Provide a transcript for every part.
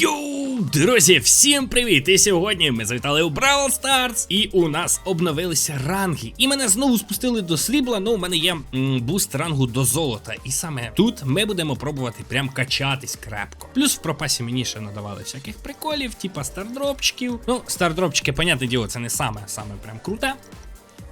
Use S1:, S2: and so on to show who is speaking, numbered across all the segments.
S1: Йоу, друзі, всім привіт! І сьогодні ми завітали у Brawl Stars, і у нас обновилися ранги. І мене знову спустили до срібла. Ну, у мене є м, буст рангу до золота. І саме тут ми будемо пробувати прям качатись крепко. Плюс в пропасі мені ще надавали всяких приколів, типа стардропчиків. Ну, стардропчики, понятне діло, це не саме саме прям круте.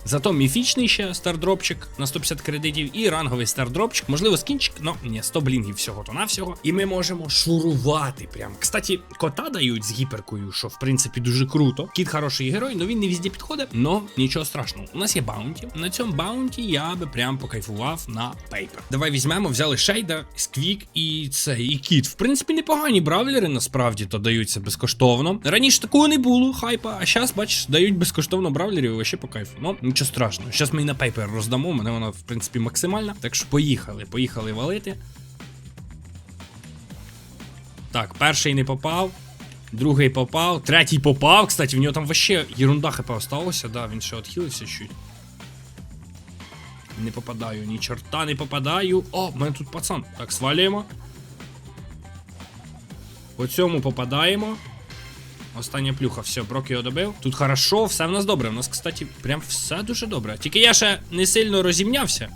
S1: Зато міфічний ще стардропчик на 150 кредитів і ранговий стардропчик, можливо, скінчик, ну ні, 100 блінгів всього то навсього. І ми можемо шурувати прям. Кстати, кота дають з гіперкою, що в принципі дуже круто. Кіт хороший герой, але він не везде підходить. Но нічого страшного. У нас є баунті. На цьому баунті я би прям покайфував на пейпер. Давай візьмемо, взяли шейда, сквік і це, і кіт. В принципі, непогані бравлери насправді то даються безкоштовно. Раніше такого не було, хайпа, а зараз, бачиш, дають безкоштовно бравлерів і вообще по кайфу. Ну, нічого страшного. Зараз ми і на пейпер роздамо, мене вона, в принципі, максимальна. Так що поїхали, поїхали валити. Так, перший не попав. Другий попав, третій попав. Кстати, в нього там вообще ерунда хп осталося, да, він ще відхилився чуть. Не попадаю, ні чорта не попадаю. О, в мене тут пацан. Так, свалюємо. По цьому попадаємо. Остання плюха, все, брок його добив. Тут хорошо, все в нас добре. У нас, кстати, прям все дуже добре. Тільки я ще не сильно розімнявся.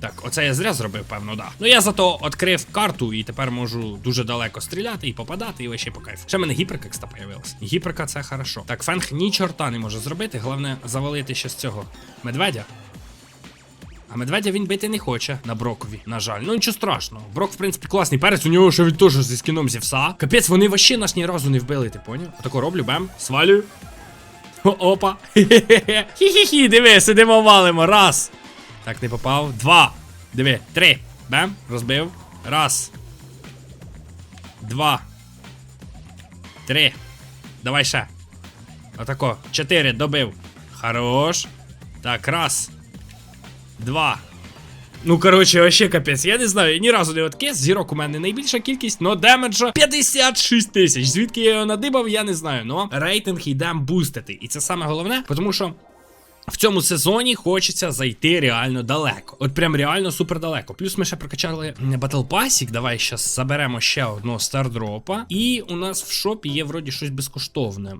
S1: Так, оце я зря зробив, певно, да. Ну я зато відкрив карту і тепер можу дуже далеко стріляти і попадати, і вообще по кайфу. Ще в мене гіперка, кста, появилась. Гіперка це хорошо. Так, фенг ні чорта не може зробити. Головне завалити ще з цього медведя. А медведя він бити не хоче на Брокові, на жаль. Ну нічого страшного. Брок, в принципі, класний перець, у нього ще він теж зі скіном зівса. Капець, вони вообще нас ні разу не вбили, ти поняв? Отако роблю, бем, свалюю. О, опа. Хі-хі-хі, диви, сидимо валимо. Раз. Так, не попав. Два. Диви, три. Бем, розбив. Раз. Два. Три. Давай ще. Отако. Чотири. Добив. Хорош. Так, раз. Два. Ну, коротше, вообще капець. Я не знаю, ні разу не откис. Зірок у мене найбільша кількість, но демеджа 56 тисяч. Звідки я його надибав, я не знаю. Но рейтинг йдем бустити. І це саме головне, тому що. В цьому сезоні хочеться зайти реально далеко. От прям реально супер далеко. Плюс ми ще прокачали Pass. Давай зараз заберемо ще одного стардропа. І у нас в шопі є вроді щось безкоштовне.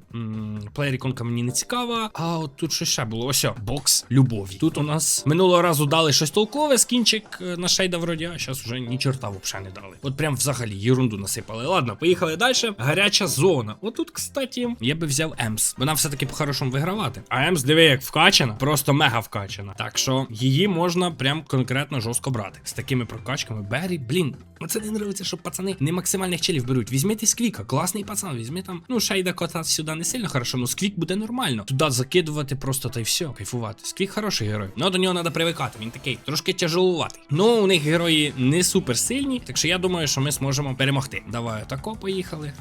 S1: Плеєр іконка мені не цікава. А от тут щось ще було. Ось, бокс любові. Тут у нас минулого разу дали щось толкове, скінчик е, на шейда вроді, а зараз вже ні чорта взагалі не дали. От прям взагалі ерунду насипали. Ладно, поїхали далі. Гаряча зона. Отут, кстати, я би взяв Емс. Вона все-таки по-хорошому вигравати. А Емс, диви, як вкачана, просто мега вкачана. Так що її можна прям конкретно жорстко брати. З такими прокачками. Беррі, блін. Оце не нравиться, що пацани не максимальних челів беруть. Візьміть сквіка, класний пацан, візьми там. Ну, шейда кота сюди не сильно хорошо, ну сквік буде нормально. Туди закидувати просто та й все, кайфувати. Сквік хороший герой. Ну до нього треба привикати. Він такий трошки тяжелуватий. Ну, у них герої не супер сильні, так що я думаю, що ми зможемо перемогти. Давай, тако поїхали.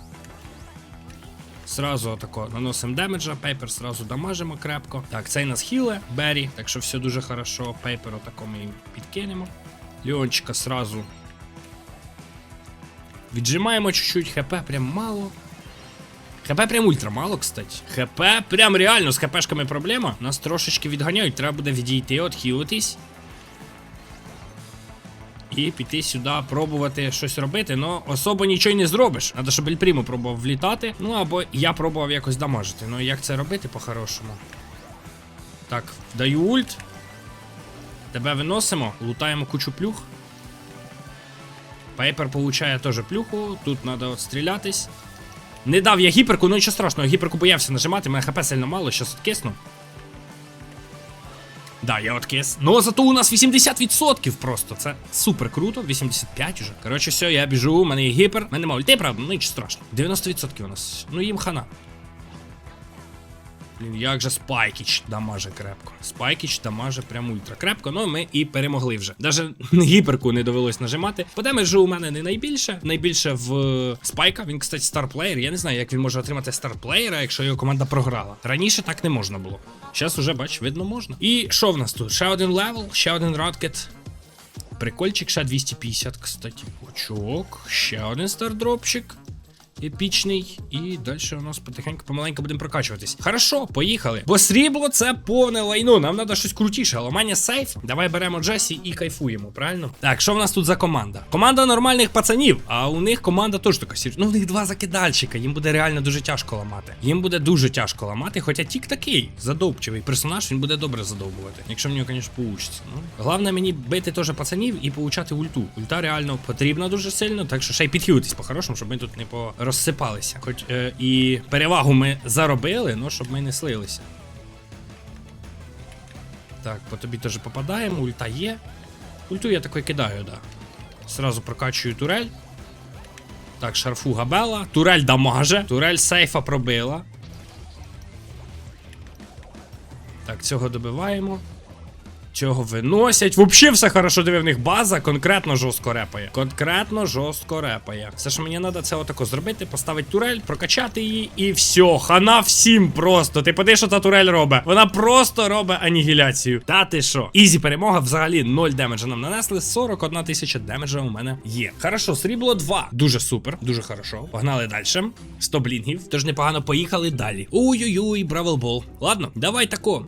S1: Сразу отако наносимо демеджа, пейпер сразу дамажимо крепко. Так, цей нас хіле, Беррі, так що все дуже хорошо. Пейпер отако ми підкинемо. Льончика сразу. Віджимаємо чуть-чуть, хп прям мало. ХП прям ультра мало, кстати. ХП прям реально з ХПшками проблема. Нас трошечки відганяють, треба буде відійти, отхилитись. І піти сюди, пробувати щось робити, но особо нічого не зробиш. Надо, щоб Ельпрімо пробував влітати. Ну або я пробував якось дамажити. Ну як це робити по-хорошому? Так, даю ульт. Тебе виносимо, лутаємо кучу плюх. Пейпер получає теж плюху. Тут треба от стрілятись. Не дав я гіперку, ну нічого страшного, гіперку боявся нажимати, мене хп сильно мало, щас откисну. Да, я откис. Но зато у нас 80% просто. Це супер круто. 85 уже. Коротше, все, я біжу, у мене є гіпер. У мене ульти, правда, ну нічого страшного. 90% у нас. Ну їм хана. Блін, як же Спайкіч дамаже крепко. Спайкіч дамаже прям ультра крепко, ну ми і перемогли вже. Даже гіперку не довелось нажимати. По демеджу у мене не найбільше. Найбільше в е, Спайка. Він, кстати, старплеєр. Я не знаю, як він може отримати старплеєра, якщо його команда програла. Раніше так не можна було. Зараз уже, бач, видно, можна. І що в нас тут? Ще один левел, ще один радкет. Прикольчик, ще 250, кстати. Очок. Ще один стардропчик. Епічний. І далі у нас потихеньку помаленьку будемо прокачуватись. Хорошо, поїхали. Бо срібло це повне лайно. Нам треба щось крутіше. Мене сейф. Давай беремо Джесі і кайфуємо, правильно? Так, що в нас тут за команда? Команда нормальних пацанів, а у них команда теж така сір. Ну, у них два закидальщика. Їм буде реально дуже тяжко ламати. Їм буде дуже тяжко ламати, хоча тік такий задовбчивий персонаж, він буде добре задовбувати. Якщо в нього, звісно, получиться. Ну, головне мені бити теж пацанів і получати ульту. Ульта реально потрібна дуже сильно, так що ще й підхилитись по-хорошому, щоб ми тут не порозсипалися. Хоч е, і перевагу ми заробили, ну щоб ми не слилися. Так, по тобі теж попадаємо, ульта є. Ульту я такой кидаю, да. Сразу прокачую турель. Так, шарфу габела. Турель дамаже. Турель сейфа пробила. Так, цього добиваємо. Цього виносять. Взагалі все хорошо диви, в них база конкретно жорстко репає. Конкретно жорстко репає. Все, що мені треба, це отако зробити, поставити турель, прокачати її і все. Хана всім просто. Ти подивись, що та турель робить. Вона просто робить анігіляцію. Та ти що? Ізі перемога взагалі 0 демеджа нам нанесли. 41 тисяча демеджа у мене є. Хорошо, срібло 2. Дуже супер, дуже хорошо. Погнали далі. 100 блінгів. Тож непогано поїхали далі. Ой-ой-ой, бравелбол. Ладно, давай тако.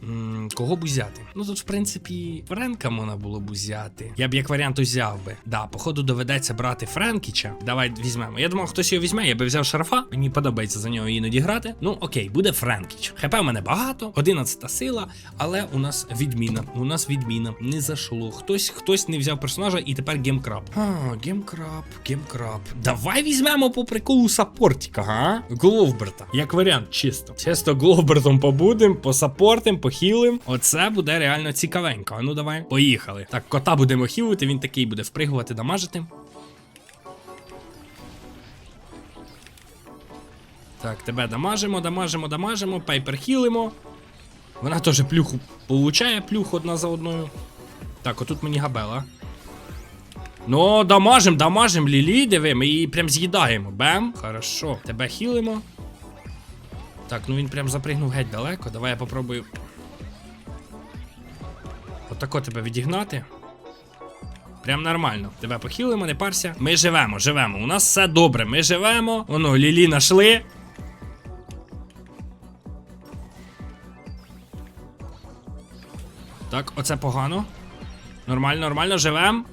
S1: Кого б узяти? Ну тут, в принципі, Френка можна було б узяти. Я б як варіант узяв би. Да, походу доведеться брати Френкіча. Давай візьмемо. Я думав, хтось його візьме, я би взяв шарфа. Мені подобається за нього іноді грати. Ну окей, буде Френкіч. ХП в мене багато, 11 сила, але у нас відміна. У нас відміна. Не зашло. Хтось хтось не взяв персонажа і тепер гемкраб. А, гемкраб, гемкраб. Давай візьмемо по приколу саппортіка, га? Гловберта. Як варіант, чисто. Чисто Гловбертом побудем, посаппортим, похилим. Оце буде реально цікавенько. А ну давай. Поїхали. Так, кота будемо хілити, він такий буде впригувати, дамажити. Так, тебе дамажимо, дамажимо, дамажимо, пайпер хілимо. Вона теж плюху получає, плюху одна за одною. Так, отут мені габела. Ну, дамажим, дамажим, Лілі, диви, ми її прям з'їдаємо. Бем. Хорошо. Тебе хілимо. Так, ну він прям запригнув геть далеко. Давай я попробую. Отако тебе відігнати. Прям нормально. Тебе похилимо, не парся. Ми живемо, живемо. У нас все добре. Ми живемо. Воно, Лілі нашли. Так, оце погано. Нормально, нормально, живем.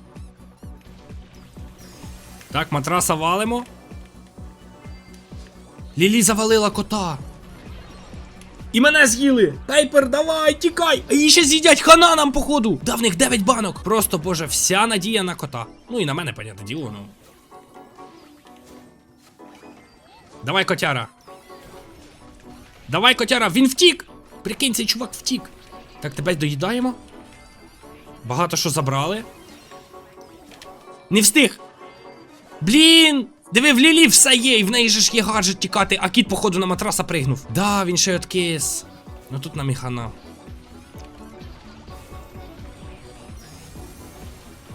S1: Так, матраса валимо. Лілі завалила кота. І мене з'їли! Тайпер, давай, тікай! А її ще з'їдять хана нам, походу! Да в них 9 банок! Просто, боже, вся надія на кота. Ну і на мене, понятне діло, ну. Давай, котяра. Давай, котяра, він втік! Прикинь, цей чувак втік. Так, тебе доїдаємо. Багато що забрали. Не встиг! Блін! Диви, в Лілі все є, і в неї же ж є гаджет тікати, а кіт, походу, на матраса пригнув. Да, він ще откис. Ну тут нам і хана.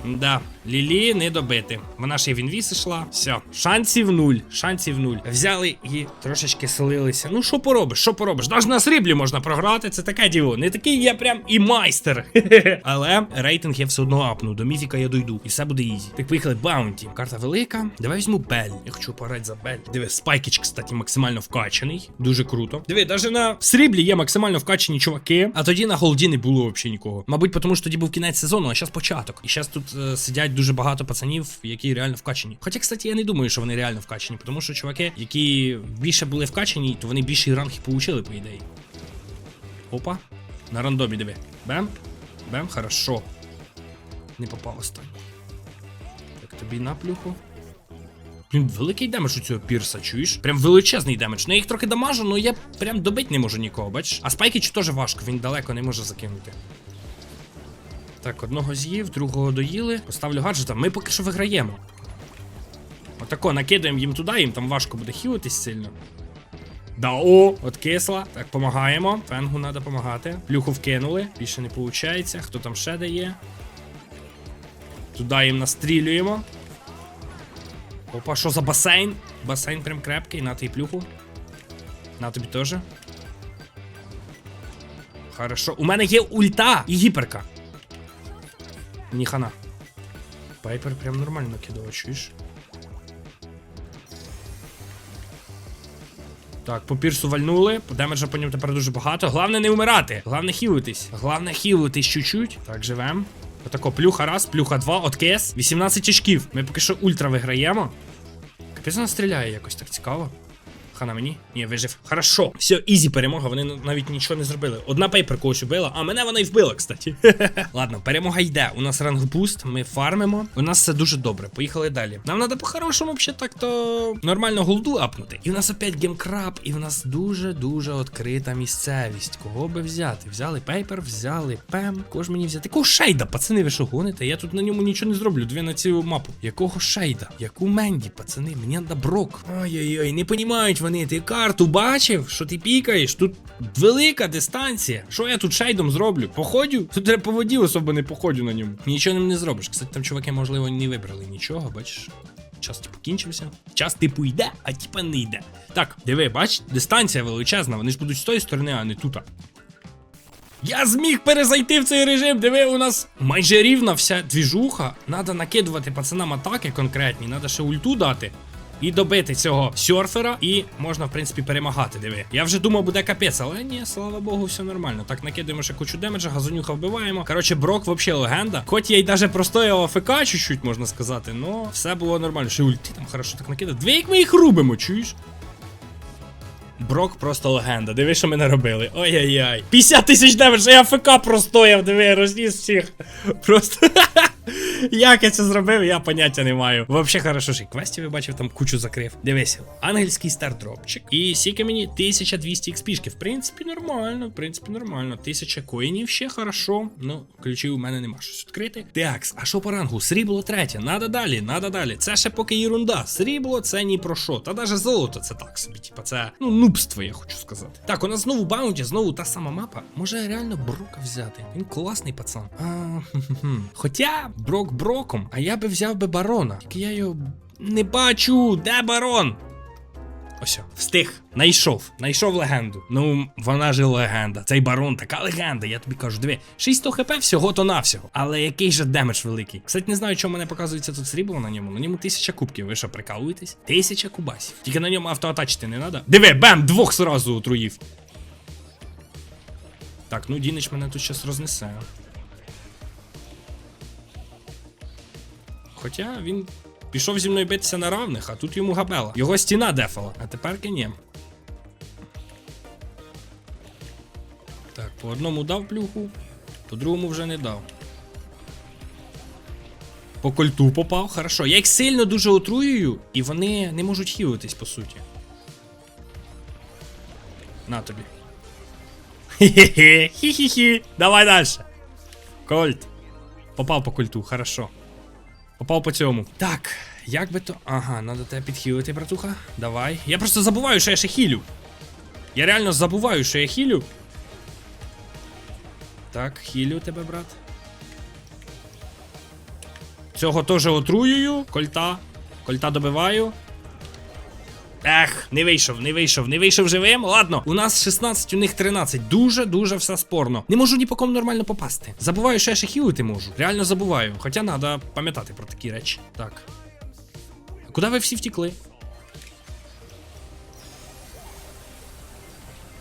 S1: Да, Лілі не добити. Вона ще й в інвіз ішла. Все, шансів нуль. Шансів нуль. Взяли і трошечки селилися. Ну, що поробиш? Що поробиш? Навіть на сріблі можна програти. Це таке діло. Не такий я прям і майстер. Але рейтинг я все одно апну. До міфіка я дойду. І все буде ізі. Так, поїхали баунті. Карта велика. Давай візьму Бель. Я хочу пограти за Бель. Диви, спайкіч, кстати, максимально вкачаний. Дуже круто. Диви, навіть на сріблі є максимально вкачані чуваки. А тоді на голді не було взагалі нікого. Мабуть, тому що тоді був кінець сезону, а зараз початок. І зараз тут сидять дуже багато пацанів, які реально вкачені. Хоча, кстати, я не думаю, що вони реально вкачені, тому що чуваки, які більше були вкачені, то вони більший ранг і получили, по ідеї. Опа. На рандомі диви. Бем. Бем, хорошо. Не попав останній. Так, тобі на плюху. Блін, великий демедж у цього пірса, чуєш? Прям величезний демедж. Ну я їх трохи дамажу, але я прям добить не можу нікого, бачиш? А спайкіч теж важко, він далеко не може закинути. Так, одного з'їв, другого доїли. Поставлю гаджета. Ми поки що виграємо. Отако, накидаємо їм туди, їм там важко буде хілитись сильно. Да, о, от кисла. Так, помагаємо. Фенгу треба допомагати. Плюху вкинули. Більше не виходить. Хто там ще дає? Туди їм настрілюємо. Опа, що за басейн? Басейн прям крепкий, на тобі плюху. На тобі теж. Хорошо. У мене є ульта і гіперка. Мені хана. Пайпер прям нормально кидав, чуєш? Так, по пірсу вальнули, демеджа по ньому тепер дуже багато. Головне не вмирати. Головне хілитись. Головне хілитись чуть-чуть. Так, живем. Отако, плюха раз, плюха два, от КС. 18 очків. Ми поки що ультра виграємо. Капець вона стріляє якось так цікаво. Хана мені? Ні, вижив. Хорошо. Все, ізі перемога, вони навіть нічого не зробили. Одна пейпер когось убила, а мене вона й вбила, кстати. Ладно, перемога йде. У нас ранг буст, ми фармимо. У нас все дуже добре. Поїхали далі. Нам треба по-хорошому взагалі так-то нормально голду апнути. І в нас опять гемкраб, і в нас дуже-дуже відкрита місцевість. Кого би взяти? Взяли пейпер, взяли пем. Кого мені взяти? Якого шейда, пацани, ви що гоните? Я тут на ньому нічого не зроблю. Дві на цю мапу. Якого шейда? Яку Менді, пацани? Мені треба брок. Ой-ой-ой, не понімають вони. Ти карту бачив, що ти пікаєш? Тут велика дистанція. Що я тут шейдом зроблю? Походю? Тут треба по воді особо не походю на ньому. Нічого ним не зробиш. Кстати, там чуваки, можливо, не вибрали нічого, бачиш. Час типу кінчився. Час типу йде, а типа не йде. Так, диви, бач, дистанція величезна, вони ж будуть з тої сторони, а не тут. Я зміг перезайти в цей режим. Диви, у нас майже рівна вся двіжуха. Надо накидувати пацанам атаки конкретні, надо ще ульту дати. І добити цього серфера, і можна, в принципі, перемагати. Диви. Я вже думав, буде капець, але ні, слава Богу, все нормально. Так, накидаємо ще кучу демеджа, газонюха вбиваємо. Коротше, Брок взагалі легенда. Хоч я й даже простояв АФК чуть-чуть, можна сказати, но все було нормально. Ще ульти там хорошо так накидав. Дві як ми їх рубимо, чуєш? Брок просто легенда. Диви, що ми не робили. Ой-яй-яй. 50 тисяч демеджа, я АФК простояв, диви, розніс всіх. Просто. Як я це зробив, я поняття не маю. Вообще хорошо, що і квестів я бачив, там кучу закрив. Дивися, ангельський стардропчик. І сіки мені 1200 експішки. В принципі, нормально, в принципі, нормально. 1000 коїнів ще хорошо. Ну, ключів у мене нема щось відкрити. Такс, а що по рангу? Срібло третє. Надо далі, надо далі. Це ще поки єрунда. Срібло це ні про що. Та навіть золото це так собі. Типа, це ну нубство, я хочу сказати. Так, у нас знову баунті, знову та сама мапа. Може реально Брока взяти. Він класний пацан. А, хм-хм-хм. Хоча Брок броком, а я би взяв би барона. Тільки я його не бачу. Де барон? Ось, встиг. Найшов, найшов легенду. Ну, вона ж легенда. Цей барон така легенда, я тобі кажу, диви, 600 хп всього то навсього. Але який же демедж великий. Кстати, не знаю, чому мене показується тут срібло на ньому. На ньому тисяча кубків. Ви що, прикалуєтесь? Тисяча кубасів. Тільки на ньому автоатачити не треба. Диви, бем, двох сразу отруїв. Так, ну Дінич мене тут щас рознесе. Хоча він пішов зі мною битися на равних, а тут йому габела. Його стіна дефала, а тепер ні. Так, по одному дав плюху, по другому вже не дав. По кольту попав, хорошо. Я їх сильно дуже отруюю, і вони не можуть хілитись, по суті. На тобі. Хі-хі-хі, хі-хі-хі. Давай далі. Кольт. Попав по культу, хорошо. Попав по цьому. Так, як би то. Ага, надо тебе підхилити, братуха. Давай. Я просто забуваю, що я ще хілю. Я реально забуваю, що я хілю. Так, хілю тебе, брат. Цього теж отруюю. Кольта. Кольта добиваю. Ех, не вийшов, не вийшов, не вийшов живим. Ладно, у нас 16, у них 13. Дуже-дуже все спорно. Не можу ні по кому нормально попасти. Забуваю, що я ще хілити можу. Реально забуваю. Хоча треба пам'ятати про такі речі. Так. Куди ви всі втікли?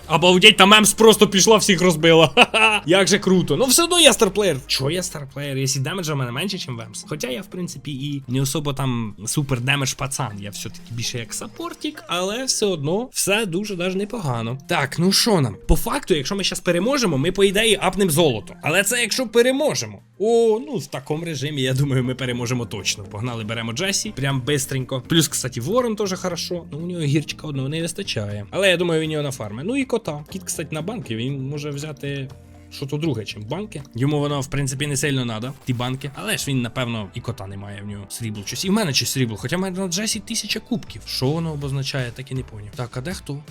S1: Обалдеть, там Емс просто пішла, всіх розбила. Ха-ха. Як же круто. Ну все одно я старплеєр. Чого я старплеєр? Якщо демеджа в мене менше, ніж Емс. Хоча я, в принципі, і не особо там супер демедж пацан. Я все-таки більше як саппортік, але все одно все дуже даже непогано. Так, ну що нам? По факту, якщо ми зараз переможемо, ми по ідеї апнем золото. Але це якщо переможемо. О, ну в такому режимі, я думаю, ми переможемо точно. Погнали, беремо Джесі, прям бистренько. Плюс, кстати, Ворон теж хорошо. Ну у нього гірчика одного не вистачає. Але я думаю, він його нафармить. Ну і кота. Кіт, кстати, на банки, він може взяти. Що то друге, чим банки. Йому воно, в принципі, не сильно надо, ті банки. Але ж він, напевно, і кота не має в нього срібло. Щось. І в мене щось срібло. Хоча в мене на Джесі тисяча кубків. Що воно обозначає, так і не поняв. Так, а де хто?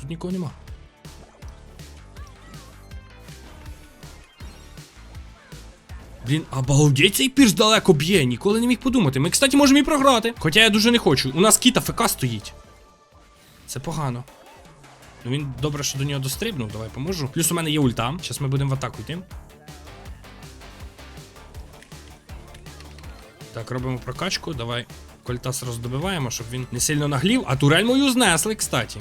S1: Тут нікого нема. Блін, обалдеть, цей пірс далеко б'є, ніколи не міг подумати. Ми, кстати, можемо і програти. Хоча я дуже не хочу. У нас кіта ФК стоїть. Це погано. Ну він добре, що до нього дострибнув, давай поможу. Плюс у мене є ульта. Зараз ми будемо в атаку йти. Так, робимо прокачку. Давай Кольтас роздобиваємо, щоб він не сильно наглів. А турель мою знесли, кстати.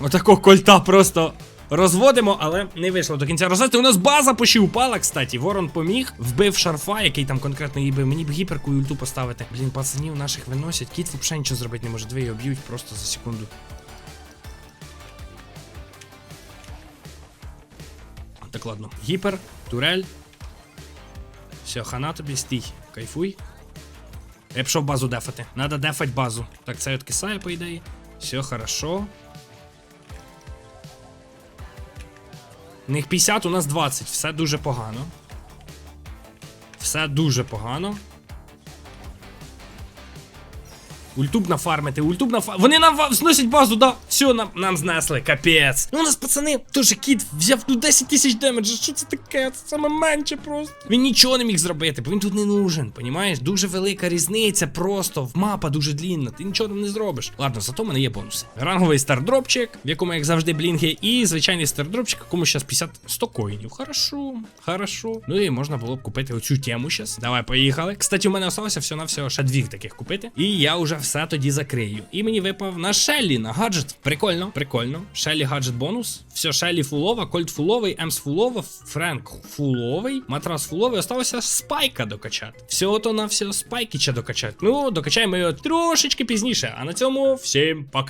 S1: Отакого кольта просто розводимо, але не вийшло до кінця розвести. У нас база почти упала, кстати. Ворон поміг, вбив шарфа, який там конкретно її бив. Мені б гіперку і ульту поставити. Блін, пацанів наших виносять. Кіт взагалі нічого зробити не може. Дві його б'ють просто за секунду. Так, ладно. Гіпер, турель. Все, хана тобі стій. Кайфуй. Я пішов базу дефати. Надо дефать базу. Так, це відкисає, по ідеї. Все хорошо. У них 50, у нас 20. Все дуже погано. Все дуже погано. Ультуб нафармити, ультуб нафармити. Вони нам зносять базу, да. Все, нам, нам знесли, капець. Ну, у нас пацани, теж кіт взяв ну 10 тисяч демеджа. Що це таке? Це саме менше просто. Він нічого не міг зробити, бо він тут не нужен. Понімаєш? Дуже велика різниця, просто мапа дуже длінна. Ти нічого там не зробиш. Ладно, зато в мене є бонуси. Ранговий стардропчик, в якому, як завжди, блінги, і звичайний стардропчик, якому зараз 50 100 коїнів. Хорошо, хорошо. Ну і можна було б купити оцю тему зараз. Давай, поїхали. Кстати, у мене осталося всього на всього ще дві таких купити. І я вже все тоді закрию. І мені випав на Шеллі, на гаджет. Прикольно, прикольно. Шеллі гаджет бонус. Все, Шеллі фулова, Кольт фуловий, Емс фулова, Френк фуловий, Матрас фуловий. Осталося спайка докачати. Всього то на все спайки ще докачати. Ну, докачаємо його трошечки пізніше. А на цьому всім пока.